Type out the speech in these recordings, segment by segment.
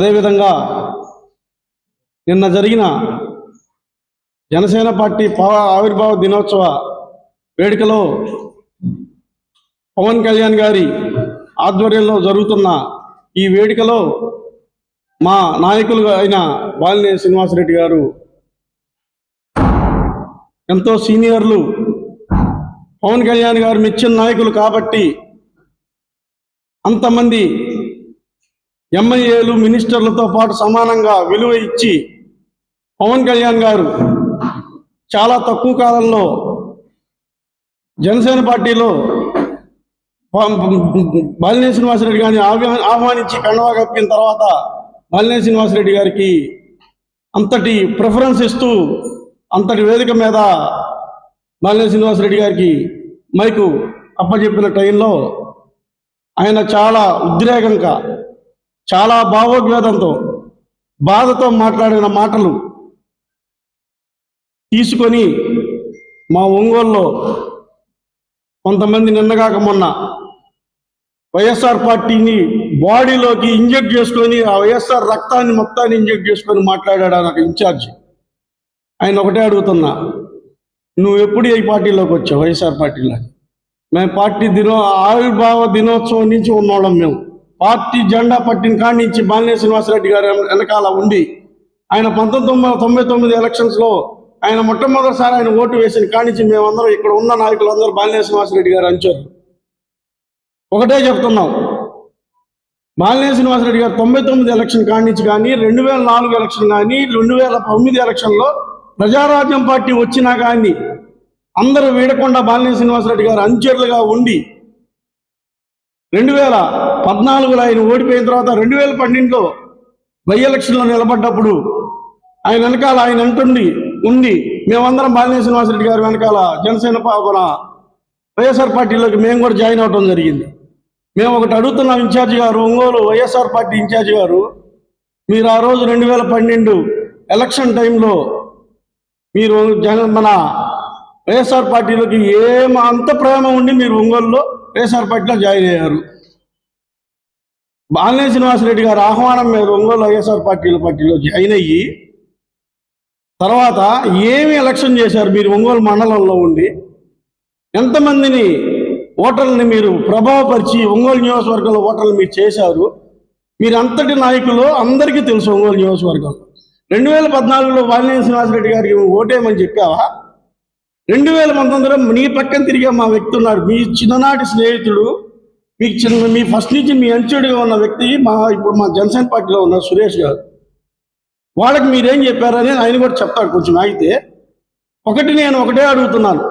అదేవిధంగా నిన్న జరిగిన జనసేన పార్టీ పవ- ఆవిర్భావ దినోత్సవ వేడుకలో పవన్ కళ్యాణ్ గారి ఆధ్వర్యంలో జరుగుతున్న ఈ వేడుకలో మా నాయకులు అయిన బాలినే శ్రీనివాసరెడ్డి గారు ఎంతో సీనియర్లు పవన్ కళ్యాణ్ గారు మెచ్చిన నాయకులు కాబట్టి అంతమంది ఎమ్మెల్యేలు మినిస్టర్లతో పాటు సమానంగా విలువ ఇచ్చి పవన్ కళ్యాణ్ గారు చాలా తక్కువ కాలంలో జనసేన పార్టీలో బాలినేని శ్రీనివాసరెడ్డి గారిని ఆహ్వానించి కండవా కప్పిన తర్వాత బాలినేని శ్రీనివాసరెడ్డి గారికి అంతటి ప్రిఫరెన్స్ ఇస్తూ అంతటి వేదిక మీద బాలినేని శ్రీనివాసరెడ్డి గారికి మైకు అప్పచెప్పిన టైంలో ఆయన చాలా ఉద్రేకంగా చాలా భావోద్వేదంతో బాధతో మాట్లాడిన మాటలు తీసుకొని మా ఒంగోలులో కొంతమంది నిన్నగాక మొన్న వైఎస్ఆర్ పార్టీని బాడీలోకి ఇంజెక్ట్ చేసుకొని ఆ వైఎస్ఆర్ రక్తాన్ని మొత్తాన్ని ఇంజెక్ట్ చేసుకొని మాట్లాడాడు నాకు ఇన్ఛార్జ్. ఆయన ఒకటే అడుగుతున్నా నువ్వు ఎప్పుడు ఈ పార్టీలోకి వచ్చావు? వైఎస్ఆర్ పార్టీలో మేము పార్టీ దినో ఆవిర్భావ దినోత్సవం నుంచి ఉన్నోళ్ళం మేము పార్టీ జెండా పట్టిన కాడి నుంచి బాలినే శ్రీనివాసరెడ్డి గారు వెనకాల ఉండి ఆయన పంతొమ్మిది వందల తొంభై తొమ్మిది ఎలక్షన్స్లో ఆయన మొట్టమొదటిసారి ఆయన ఓటు వేసిన కాడి నుంచి మేమందరం ఇక్కడ ఉన్న నాయకులందరూ బాలినే శ్రీనివాసరెడ్డి గారు అంచారు. ఒకటే చెప్తున్నాం. బాలినేని శ్రీనివాసరెడ్డి గారు తొంభై తొమ్మిది ఎలక్షన్ కానించి కానీ రెండు వేల నాలుగు ఎలక్షన్ కానీ రెండు వేల తొమ్మిది ఎలక్షన్లో ప్రజారాజ్యం పార్టీ వచ్చినా కానీ అందరూ వీడకుండా బాలినేని శ్రీనివాసరెడ్డి గారు అంచెర్లుగా ఉండి రెండు వేల పద్నాలుగులో ఆయన ఓడిపోయిన తర్వాత రెండు వేల పన్నెండులో బై ఎలక్షన్లో నిలబడ్డప్పుడు ఆయన వెనకాల ఆయన అంటుండి ఉంది మేమందరం బాలినేని శ్రీనివాసరెడ్డి గారి వెనకాల జనసేన పాపన వైఎస్ఆర్ పార్టీలోకి మేము కూడా జాయిన్ అవడం జరిగింది. మేము ఒకటి అడుగుతున్నాం ఇన్ఛార్జ్ గారు ఒంగోలు వైఎస్ఆర్ పార్టీ ఇన్ఛార్జ్ గారు మీరు ఆ రోజు రెండు వేల పన్నెండు ఎలక్షన్ టైంలో మీరు జన మన వైఎస్ఆర్ పార్టీలోకి ఏం అంత ప్రేమ ఉండి మీరు ఒంగోలులో వైఎస్ఆర్ పార్టీలో జాయిన్ అయ్యారు. బాలినేని శ్రీనివాసరెడ్డి గారు ఆహ్వానం మీద ఒంగోలు వైఎస్ఆర్ పార్టీలో పార్టీలో జాయిన్ అయ్యి తర్వాత ఏమి ఎలక్షన్ చేశారు? మీరు ఒంగోలు మండలంలో ఉండి ఎంతమందిని ఓటర్లని మీరు ప్రభావపరిచి ఒంగోలు నియోజకవర్గంలో ఓటర్లు మీరు చేశారు? మీరు అంతటి నాయకులు అందరికీ తెలుసు ఒంగోలు నియోజకవర్గం రెండు వేల పద్నాలుగులో బాలినేని శ్రీనివాసరెడ్డి గారికి నువ్వు ఓటేయమని చెప్పావా? రెండు వేల పంతొమ్మిదిలో నీ పక్కన తిరిగే మా వ్యక్తి ఉన్నాడు మీ చిన్ననాటి స్నేహితుడు మీకు చిన్న మీ ఫస్ట్ నుంచి మీ అంచుడిగా ఉన్న వ్యక్తి మా ఇప్పుడు మా జనసేన పార్టీలో ఉన్న సురేష్ గారు. వాళ్ళకి మీరేం చెప్పారని ఆయన కూడా చెప్తాడు కొంచెం ఆగితే. ఒకటి నేను ఒకటే అడుగుతున్నాను.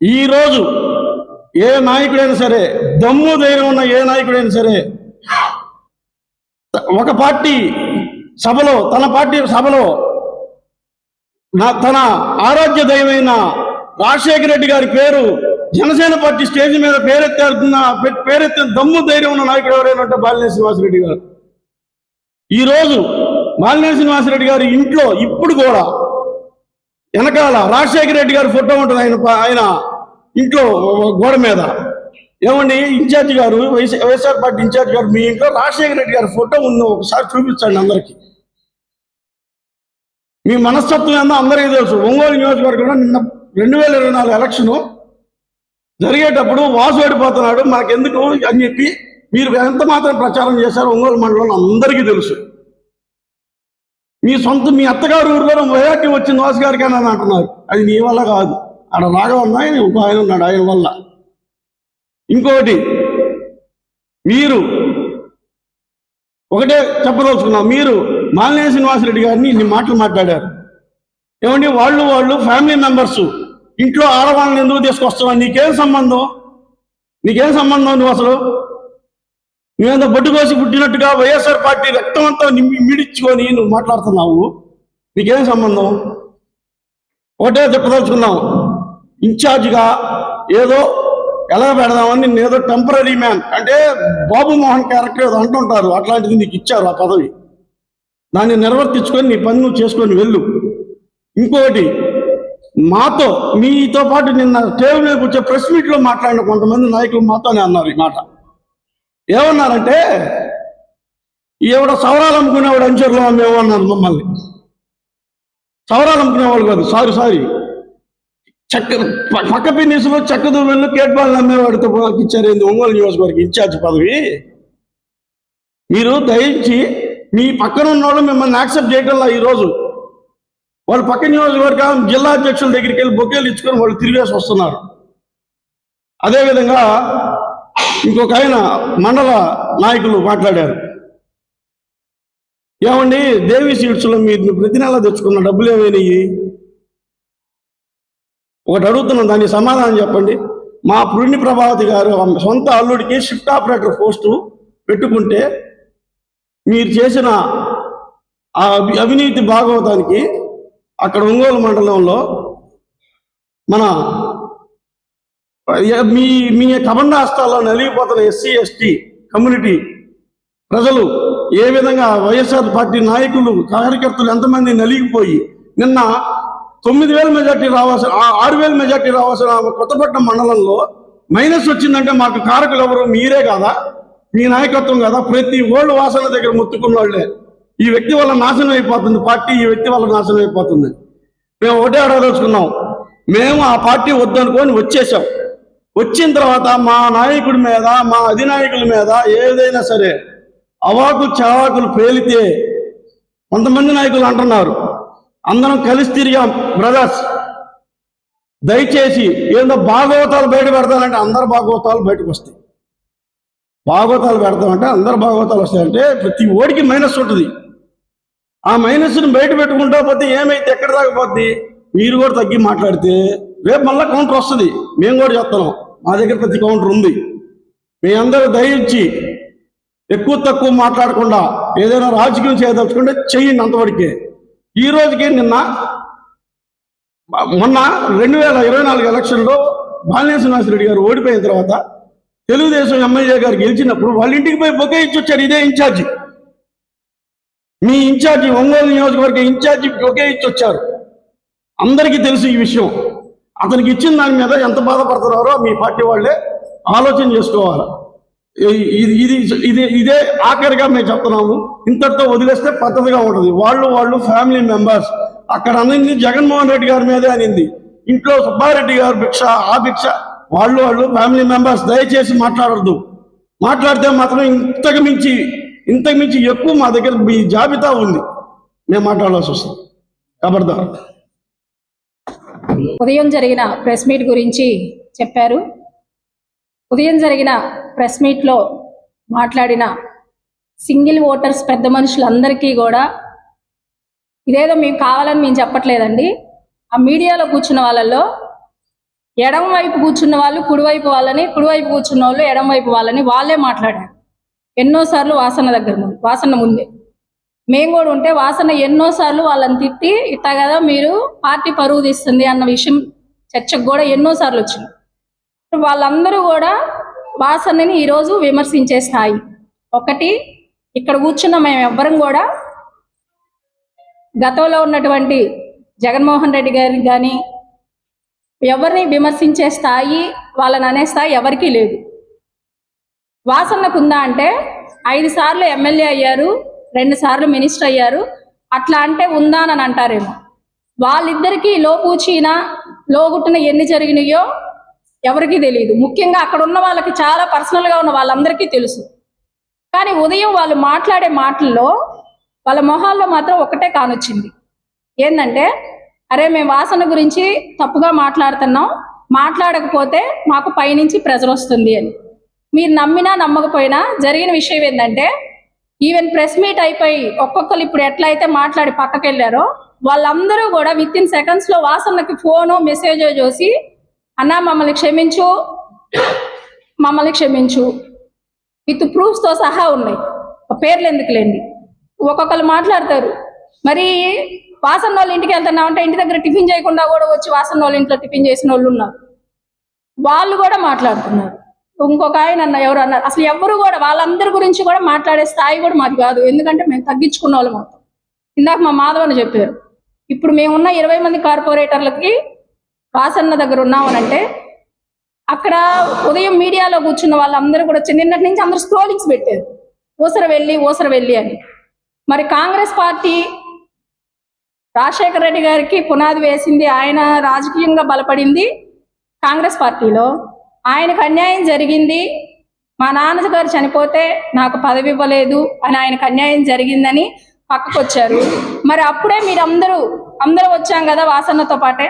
ఈరోజు ఏ నాయకుడైనా సరే దమ్ము ధైర్యం ఉన్న ఏ నాయకుడైనా సరే ఒక పార్టీ సభలో తన పార్టీ సభలో నా తన ఆరాధ్య దైవమైన రాజశేఖర రెడ్డి గారి పేరు జనసేన పార్టీ స్టేజ్ మీద పేరెత్తాడుతున్న పేరెత్తిన దమ్ము ధైర్యం ఉన్న నాయకుడు ఎవరైనా బాలినేని శ్రీనివాసరెడ్డి గారు. ఈరోజు బాలినేని శ్రీనివాసరెడ్డి గారి ఇంట్లో ఇప్పుడు కూడా వెనకాల రాజశేఖర రెడ్డి గారి ఫోటో ఉంటుంది ఆయన ఆయన ఇంట్లో గోడ మీద. ఏమండి? ఇన్ఛార్జ్ గారు వైఎస్- వైఎస్ఆర్ పార్టీ ఇన్ఛార్జ్ గారు మీ ఇంట్లో రాజశేఖర రెడ్డి గారి ఫోటో ఉందో ఒకసారి చూపించండి అందరికీ. మీ మనస్తత్వం ఏందో అందరికీ తెలుసు. ఒంగోలు నియోజకవర్గంలో నిన్న రెండు వేల ఇరవై నాలుగు ఎలక్షన్ జరిగేటప్పుడు వాసు ఓడిపోతున్నాడు. మనకెందుకు అని చెప్పి మీరు ఎంత మాత్రం ప్రచారం చేశారు ఒంగోలు మండలంలో అందరికీ తెలుసు. మీ సొంత మీ అత్తగారు ఊరిలో వైరాగ్యం వచ్చింది వాసు గారికి అని అంటున్నారు. అది నీ వల్ల కాదు. ఆడ రాఘవన్న ఆయన ఇంకో ఆయన ఉన్నాడు ఆయన వల్ల. ఇంకోటి మీరు ఒకటే చెప్పదలుచుకున్నాం. మీరు మాలినేని శ్రీనివాసరెడ్డి గారిని ఇన్ని మాటలు మాట్లాడారు. ఏమండి వాళ్ళు వాళ్ళు ఫ్యామిలీ మెంబర్స్ ఇంట్లో ఆడవాళ్ళని ఎందుకు తీసుకొస్తున్నావు నీకేం సంబంధం? నీకేం సంబంధం నువ్వు అసలు? నువ్వేందో బొడ్డుకోసి పుట్టినట్టుగా వైఎస్ఆర్ పార్టీ రక్తం అంతా నిమ్మి మిడిచుకొని నువ్వు మాట్లాడుతున్నావు? నీకేం సంబంధం? ఒకటే చెప్పదలుచుకున్నావు ఇన్ఛార్జ్గా ఏదో ఎలా పెడదామని నేను ఏదో టెంపరీ మ్యాన్ అంటే బాబు మోహన్ క్యారెక్టర్ ఏదో అంటుంటారు. అట్లాంటిది నీకు ఇచ్చారు ఆ పదవి. దాన్ని నిర్వర్తించుకొని నీ పని నువ్వు చేసుకొని వెళ్ళు. ఇంకొకటి మాతో మీతో పాటు నిన్న టేబుల్ మీద కూర్చో ప్రెస్ మీట్లో మాట్లాడిన కొంతమంది నాయకులు మాతోనే అన్నారు ఈ మాట. ఏమన్నారంటే ఈవిడ సవరాలు అమ్ముకునేవాడు అంచర్లో మేము అన్నారు మమ్మల్ని. సవరాలు అమ్ముకునేవాళ్ళు కాదు సారీ సారీ. చెక్క పక్క పిన్నిసులు చెక్క దువ్వెళ్ళు కేట్బాల్ అమ్మేవాడితో ఇచ్చారు ఏంది ఒంగోలు నియోజకవర్గం ఇన్ఛార్జ్ పదవి. మీరు దయించి మీ పక్కన ఉన్నోళ్ళు మిమ్మల్ని యాక్సెప్ట్ చేయటంలా ఈరోజు? వాళ్ళు పక్క నియోజకవర్గం జిల్లా అధ్యక్షుల దగ్గరికి వెళ్ళి బొకేలు ఇచ్చుకొని వాళ్ళు తిరిగేసి వస్తున్నారు. అదేవిధంగా ఇంకొక ఆయన మండల నాయకులు మాట్లాడారు. ఏమండి దేవి సీడ్స్లో మీరు ప్రతి నెల తెచ్చుకున్న డబ్బులు ఏమైనాయి? ఒకటి అడుగుతున్నాం దానికి సమాధానం చెప్పండి. మా పుణ్య ప్రభావతి గారు సొంత అల్లుడికి షిఫ్ట్ ఆపరేటర్ పోస్టు పెట్టుకుంటే మీరు చేసిన ఆ అవినీతి భాగవతానికి అక్కడ ఒంగోలు మండలంలో మన మీ మీ కమండాస్తాల్లో నలిగిపోతున్న ఎస్సీ ఎస్టీ కమ్యూనిటీ ప్రజలు ఏ విధంగా వైఎస్ఆర్ పార్టీ నాయకులు కార్యకర్తలు ఎంతమంది నలిగిపోయి నిన్న తొమ్మిది వేల మెజార్టీ రావాల్సిన ఆరు వేల మెజార్టీ రావాల్సిన కొత్తపట్నం మండలంలో మైనస్ వచ్చిందంటే మాకు కారకులు ఎవరు? మీరే కాదా? మీ నాయకత్వం కదా? ప్రతి ఓల్డ్ వాసన దగ్గర ముత్తుకున్న వాళ్ళే ఈ వ్యక్తి వల్ల నాశనం అయిపోతుంది. పార్టీ ఈ వ్యక్తి వల్ల నాశనం అయిపోతుంది. మేము ఒకటే అడగదలుచుకున్నాం మేము ఆ పార్టీ వద్దనుకొని వచ్చేసాం వచ్చిన తర్వాత మా నాయకుడి మీద మా అధినాయకుల మీద ఏదైనా సరే అవాకులు చవాకులు పేలితే కొంతమంది నాయకులు అంటున్నారు. అందరం కలిసి తిరిగాం బ్రదర్స్. దయచేసి ఏందో భాగవతాలు బయట పెడతానంటే అందరు భాగవతాలు బయటకు వస్తాయి. భాగవతాలు పెడతామంటే అందరు భాగవతాలు వస్తాయంటే ప్రతి ఓడికి మైనస్ ఉంటుంది. ఆ మైనస్ని బయట పెట్టుకుంటా పోతే ఏమైతే ఎక్కడ దాకపోద్ది మీరు కూడా తగ్గి మాట్లాడితే రేపు మళ్ళీ కౌంటర్ వస్తుంది. మేము కూడా చెప్తున్నాం మా దగ్గర ప్రతి కౌంటర్ ఉంది. మీ అందరూ దయించి ఎక్కువ తక్కువ మాట్లాడకుండా ఏదైనా రాజకీయం చేయదలుచుకుంటే చెయ్యండి అంతవరకే. ఈ రోజుకి నిన్న మొన్న రెండు వేల ఇరవై నాలుగు ఎలక్షన్లో బాలినేశ్వర రెడ్డి గారు ఓడిపోయిన తర్వాత తెలుగుదేశం ఎమ్మెల్యే గారు గెలిచినప్పుడు వాళ్ళ ఇంటికి పోయి బొకే ఇచ్చొచ్చారు ఇదే ఇన్ఛార్జి. మీ ఇన్ఛార్జి ఒంగోలు నియోజకవర్గ ఇన్ఛార్జి బొకే ఇచ్చి వచ్చారు. అందరికీ తెలుసు ఈ విషయం. అతనికి ఇచ్చిన దాని మీద ఎంత బాధపడుతున్నారో మీ పార్టీ వాళ్ళే ఆలోచన చేసుకోవాలి. ఇది ఇది ఇది ఇదే ఆఖరిగా మేము చెప్తున్నాము. ఇంతటితో వదిలేస్తే పద్ధతిగా ఉంటుంది. వాళ్ళు వాళ్ళు ఫ్యామిలీ మెంబర్స్. అక్కడ అనింది జగన్మోహన్ రెడ్డి గారి మీదే అనింది. ఇంట్లో సుబ్బారెడ్డి గారు భిక్ష ఆ భిక్ష వాళ్ళు వాళ్ళు ఫ్యామిలీ మెంబర్స్ దయచేసి మాట్లాడద్దు. మాట్లాడితే మాత్రం ఇంతకు మించి ఇంతకు మించి ఎక్కువ మా దగ్గర మీ జాబితా ఉంది. మేము మాట్లాడాల్సి వస్తుంది. ఖబర్దార్ ఉదయం జరిగిన ప్రెస్ మీట్ గురించి చెప్పారు. ఉదయం జరిగిన ప్రెస్ మీట్లో మాట్లాడిన సింగిల్ ఓటర్స్ పెద్ద మనుషులందరికీ కూడా ఇదేదో మేము కావాలని మేము చెప్పట్లేదండి. ఆ మీడియాలో కూర్చున్న వాళ్ళల్లో ఎడమ వైపు కూర్చున్న వాళ్ళు కుడివైపు వాళ్ళని కుడివైపు కూర్చున్న వాళ్ళు ఎడమ వైపు వాళ్ళని వాళ్ళే మాట్లాడారు. ఎన్నోసార్లు వాసన దగ్గర ముందు వాసన ముందే. మేము కూడా ఉంటే వాసన ఎన్నోసార్లు వాళ్ళని తిట్టి ఇట్లా కదా మీరు పార్టీ పరువు తీస్తుంది అన్న విషయం చర్చకు కూడా ఎన్నోసార్లు వచ్చింది. వాళ్ళందరూ కూడా వాసనని ఈరోజు విమర్శించే స్థాయి. ఒకటి ఇక్కడ కూర్చున్న మేము ఎవ్వరం కూడా గతంలో ఉన్నటువంటి జగన్మోహన్ రెడ్డి గారికి కానీ ఎవరిని విమర్శించే స్థాయి వాళ్ళని అనే స్థాయి ఎవరికీ లేదు. వాసనకు ఉందా అంటే ఐదు సార్లు ఎమ్మెల్యే అయ్యారు రెండు సార్లు మినిస్టర్ అయ్యారు అట్లా అంటే ఉందా అని అంటారేమో. వాళ్ళిద్దరికీ లోపూచీన లోగుట్టున ఎన్ని జరిగినాయో ఎవరికీ తెలియదు ముఖ్యంగా అక్కడ ఉన్న వాళ్ళకి చాలా పర్సనల్గా ఉన్న వాళ్ళందరికీ తెలుసు. కానీ ఉదయం వాళ్ళు మాట్లాడే మాటల్లో వాళ్ళ మొహాల్లో మాత్రం ఒకటే కానొచ్చింది. ఏంటంటే అరే మేము వాసన గురించి తప్పుగా మాట్లాడుతున్నాం. మాట్లాడకపోతే మాకు పైనుంచి ప్రెజర్ వస్తుంది అని. మీరు నమ్మినా నమ్మకపోయినా జరిగిన విషయం ఏంటంటే ఈవెన్ ప్రెస్ మీట్ అయిపోయి ఒక్కొక్కరు ఇప్పుడు ఎట్లా అయితే మాట్లాడి పక్కకి వెళ్ళారో వాళ్ళందరూ కూడా విత్ ఇన్ సెకండ్స్లో వాసనకి ఫోను మెసేజ్ చూసి అన్నా మమ్మల్ని క్షమించు. మమ్మల్ని క్షమించు. విత్ ప్రూఫ్స్తో సహా ఉన్నాయి. పేర్లు ఎందుకులేండి? ఒక్కొక్కరు మాట్లాడతారు. మరి వాసన వాళ్ళ ఇంటికి వెళ్తున్నామంటే ఇంటి దగ్గర టిఫిన్ చేయకుండా కూడా వచ్చి వాసన వాళ్ళ ఇంట్లో టిఫిన్ చేసిన వాళ్ళు ఉన్నారు. వాళ్ళు కూడా మాట్లాడుతున్నారు. ఇంకొక ఆయన అన్న ఎవరు అన్నారు అసలు ఎవరు కూడా వాళ్ళందరి గురించి కూడా మాట్లాడే స్థాయి కూడా మాది కాదు. ఎందుకంటే మేము తగ్గించుకున్న వాళ్ళు మొత్తం. ఇందాక మా మాధవని చెప్పారు ఇప్పుడు మేమున్న ఇరవై మంది కార్పొరేటర్లకి వాసన్న దగ్గర ఉన్నామనంటే అక్కడ ఉదయం మీడియాలో కూర్చున్న వాళ్ళందరూ కూడా చిన్నటి నుంచి అందరూ స్క్రోలింగ్స్ పెట్టారు. ఊసర వెళ్ళి ఊసర వెళ్ళి అని. మరి కాంగ్రెస్ పార్టీ రాజశేఖర రెడ్డి గారికి పునాది వేసింది ఆయన రాజకీయంగా బలపడింది కాంగ్రెస్ పార్టీలో. ఆయనకు అన్యాయం జరిగింది. మా నాన్నగారు చనిపోతే నాకు పదవి ఇవ్వలేదు అని ఆయనకు అన్యాయం జరిగిందని పక్కకు వచ్చారు మరి అప్పుడే మీరు అందరూ అందరూ వచ్చాం కదా వాసన్నతో పాటే.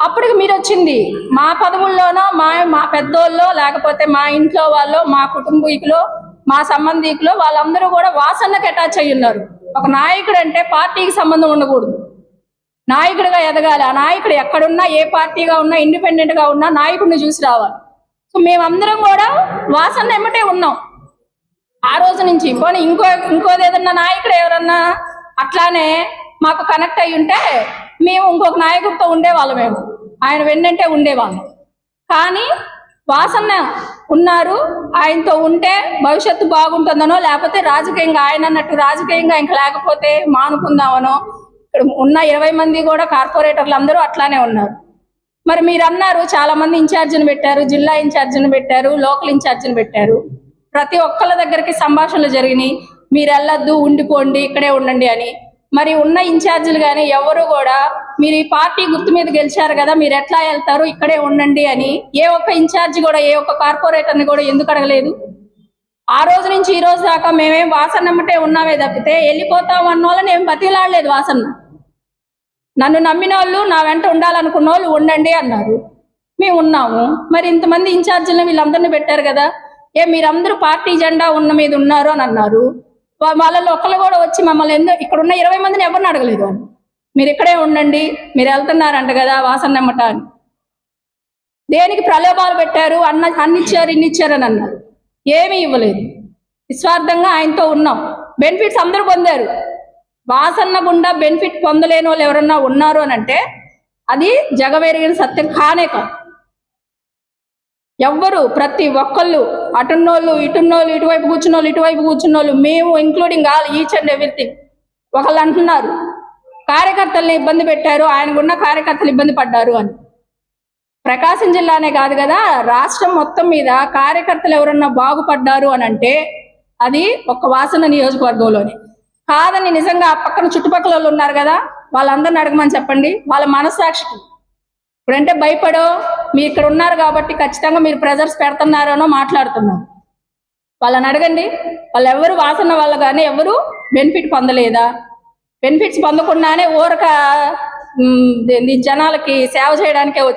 అప్పటికి మీరు వచ్చింది మా పదవుల్లోనో మా మా పెద్దోళ్ళో లేకపోతే మా ఇంట్లో వాళ్ళు మా కుటుంబీకులో మా సంబంధికులు వాళ్ళందరూ కూడా వాసనకు అటాచ్ అయ్యి ఉన్నారు ఒక నాయకుడు అంటే పార్టీకి సంబంధం ఉండకూడదు. నాయకుడిగా ఎదగాలి. ఆ నాయకుడు ఎక్కడున్నా ఏ పార్టీగా ఉన్నా ఇండిపెండెంట్గా ఉన్నా నాయకుడిని చూసి రావాలి. సో మేమందరం కూడా వాసన ఎమ్మటే ఉన్నాం. ఆ రోజు నుంచి. పోనీ ఇంకో ఇంకోది ఏదన్నా నాయకుడు ఎవరన్నా అట్లానే మాకు కనెక్ట్ అయి ఉంటే మేము ఇంకొక నాయకుడితో ఉండేవాళ్ళం మేము. ఆయన వెన్నంటే ఉండేవాళ్ళం. కానీ వాసన్న ఉన్నారు. ఆయనతో ఉంటే భవిష్యత్తు బాగుంటుందనో లేకపోతే రాజకీయంగా ఆయన అన్నట్టు రాజకీయంగా ఇంకా లేకపోతే మానుకుందామనో ఇక్కడ ఉన్న ఇరవై మంది కూడా కార్పొరేటర్లు అందరూ అట్లానే ఉన్నారు. మరి మీరు అన్నారు చాలా మంది ఇన్ఛార్జిని పెట్టారు జిల్లా ఇన్ఛార్జిని పెట్టారు లోకల్ ఇన్ఛార్జిని పెట్టారు. ప్రతి ఒక్కళ్ళ దగ్గరికి సంభాషణలు జరిగినాయి. మీరు వెళ్ళొద్దు ఉండిపోండి ఇక్కడే ఉండండి అని. మరి ఉన్న ఇన్ఛార్జీలు కానీ ఎవరు కూడా మీరు ఈ పార్టీ గుర్తు మీద గెలిచారు కదా మీరు ఎట్లా వెళ్తారు ఇక్కడే ఉండండి అని ఏ ఒక్క ఇన్ఛార్జి కూడా ఏ ఒక్క కార్పొరేటర్ని కూడా ఎందుకు అడగలేదు? ఆ రోజు నుంచి ఈ రోజు దాకా మేమేం వాసన్నమ్మటే ఉన్నామే తప్పితే వెళ్ళిపోతాం అన్న వాళ్ళని ఏం బతిలాడలేదు వాసన్న నన్ను నమ్మిన వాళ్ళు నా వెంట ఉండాలనుకున్న వాళ్ళు ఉండండి అన్నారు. మేము ఉన్నాము. మరి ఇంతమంది ఇన్ఛార్జీలను వీళ్ళందరినీ పెట్టారు కదా ఏ మీరందరూ పార్టీ జెండా ఉన్న మీద ఉన్నారు అని అన్నారు. వాళ్ళలో ఒకళ్ళు కూడా వచ్చి మమ్మల్ని ఎందుకు ఇక్కడ ఉన్న ఇరవై మందిని ఎవరిని అడగలేదు అని మీరు ఇక్కడే ఉండండి మీరు వెళ్తున్నారంట కదా వాసన్నమ్మట అని. దేనికి ప్రలోభాలు పెట్టారు? అన్న అన్ని ఇచ్చారు అని అన్నారు. ఏమీ ఇవ్వలేదు. నిస్వార్థంగా ఆయనతో ఉన్నాం. బెనిఫిట్స్ అందరూ పొందారు. వాసన్న గుండా బెనిఫిట్ పొందలేని వాళ్ళు ఎవరన్నా ఉన్నారు అని అంటే అది జగవేరిగిన సత్యం కానే కాదు. ఎవ్వరు ప్రతి ఒక్కళ్ళు అటున్నోళ్ళు ఇటున్నోళ్ళు ఇటువైపు కూర్చున్నోళ్ళు ఇటువైపు కూర్చున్నోళ్ళు మేము including all each and everything ఒకళ్ళు అంటున్నారు కార్యకర్తల్ని ఇబ్బంది పెట్టారు ఆయనకున్న కార్యకర్తలు ఇబ్బంది పడ్డారు అని. ప్రకాశం జిల్లానే కాదు కదా రాష్ట్రం మొత్తం మీద కార్యకర్తలు ఎవరన్నా బాగుపడ్డారు అని అంటే అది ఒక వాసన నియోజకవర్గంలోనే. కాదని నిజంగా ఆ పక్కన చుట్టుపక్కల వాళ్ళు ఉన్నారు కదా వాళ్ళందరిని అడగమని చెప్పండి వాళ్ళ మనస్సాక్షికి. ఇప్పుడంటే భయపడో మీరు ఇక్కడ ఉన్నారు కాబట్టి ఖచ్చితంగా మీరు ప్రెజర్స్ పెడుతున్నారనో మాట్లాడుతున్నారు వాళ్ళని అడగండి. వాళ్ళు ఎవరు వాసన వాళ్ళు కానీ ఎవరు బెనిఫిట్ పొందలేదా? బెనిఫిట్స్ పొందకుండానే ఊరక జనాలకి సేవ చేయడానికే వచ్చారు.